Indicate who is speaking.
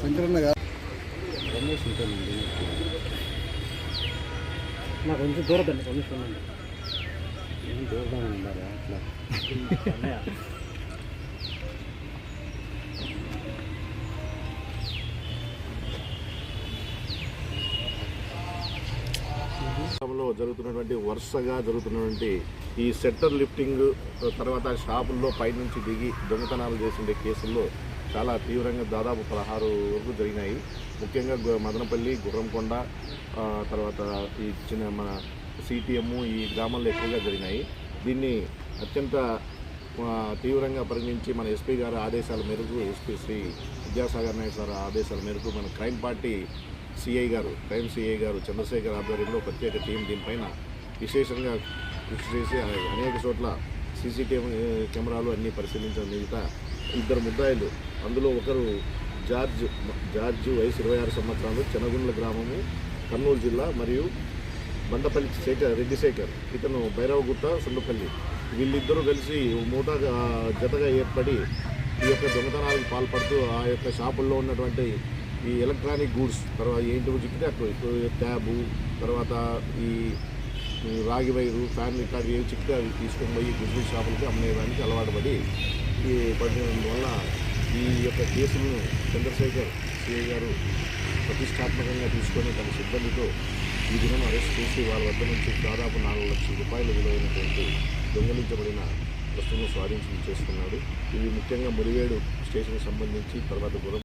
Speaker 1: శంకరన్న గారు
Speaker 2: రమేష్ ఉంటానండి
Speaker 3: నాకు కొంచెం దూరదండి కొంచెం ఉండండి.
Speaker 2: ఏం చూద్దాం అట్లా
Speaker 3: అన్నయ్య.
Speaker 4: జరుగుతున్నటువంటి వరుసగా జరుగుతున్నటువంటి ఈ సెట్టర్ లిఫ్టింగ్ తర్వాత షాపుల్లో పైనుంచి దిగి దొంగతనాలు చేసిండే కేసుల్లో చాలా తీవ్రంగా దాదాపు పదహారు వరకు జరిగినాయి ముఖ్యంగా మదనపల్లి గుర్రంకొండ తర్వాత ఈ చిన్న మన సిటిఎం ఈ గ్రామాల్లో ఎక్కువగా జరిగినాయి దీన్ని అత్యంత తీవ్రంగా పరిగణించి మన ఎస్పీ గారి ఆదేశాల మేరకు ఎస్పీ శ్రీ విద్యాసాగర్ నాయక్ సార్ ఆదేశాల మేరకు మన క్రైమ్ పార్టీ సిఐ గారు క్రైమ్ సిఐ గారు చంద్రశేఖర్ ఆధ్వర్యంలో ప్రత్యేక టీం దీనిపైన విశేషంగా కృషి చేసి అనేక చోట్ల సీసీటీవీ కెమెరాలు అన్నీ పరిశీలించిన మిగతా ఇద్దరు ముద్దాయిలు. అందులో ఒకరు జార్జ్ జార్జ్ వయసు ఇరవై ఆరు సంవత్సరాలు చెనగుండ్ల గ్రామము కర్నూలు జిల్లా మరియు బండపల్లి శేఖర్ రెడ్డి శేఖర్. ఇతను భైరవగుట్ట సుండపల్లి. వీళ్ళిద్దరూ కలిసి మూటగా జతగా ఏర్పడి ఈ యొక్క దొంగతనాలకు పాల్పడుతూ ఆ యొక్క షాపుల్లో ఉన్నటువంటి ఈ ఎలక్ట్రానిక్ గూడ్స్ తర్వాత ఏంటి చెప్తే అక్కడ ట్యాబు తర్వాత ఈ రాగి వైరు ఫ్యాన్ రికార్డ్ ఏవి చెప్తే అవి తీసుకొని పోయి బిజినెస్ షాపులకి అమ్మేయడానికి అలవాటు పడి ఈ పడిన వల్ల ఈ యొక్క కేసులను చంద్రశేఖర్ సిఐ గారు ప్రతిష్టాత్మకంగా తీసుకొని తన సిబ్బందితో ఈ దినం అరెస్ట్ చేసి వాళ్ళ వద్ద నుంచి దాదాపు నాలుగు లక్షల రూపాయల విలువైనటువంటి దొంగలించబడిన వస్తువులను స్వాధీనం చేసుకున్నాడు. ఇవి ముఖ్యంగా మురివేడు స్టేషన్కి సంబంధించి తర్వాత గురం